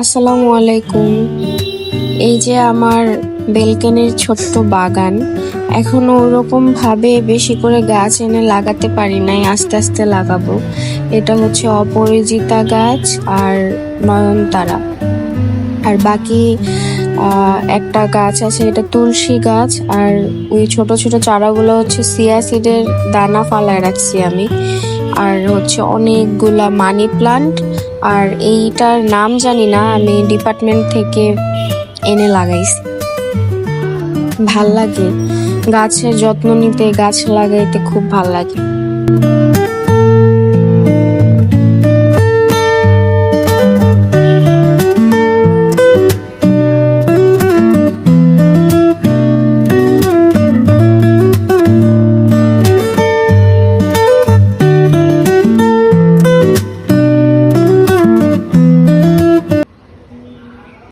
আসসালামু আলাইকুম। এই যে আমার বেলকনির ছোট্ট বাগান, এখনও ওরকম ভাবে বেশি করে গাছ এনে লাগাতে পারি নাই, আস্তে আস্তে লাগাবো। এটা হচ্ছে অপরিজিতা গাছ আর নয়নতারা। আর বাকি একটা গাছ আছে, এটা তুলসী গাছ, আর ওই ছোট ছোট চারাগুলো হচ্ছে সিয়াসিডের দানা ফালায় রাখছি আমি। আর হচ্ছে অনেকগুলা মানি প্লান্ট আর এইটার নাম জানি না, আমি ডিপার্টমেন্ট থেকে এনে লাগাইছি। ভালো লাগে, গাছের যত্ন নিতে, গাছ লাগাইতে খুব ভালো লাগে।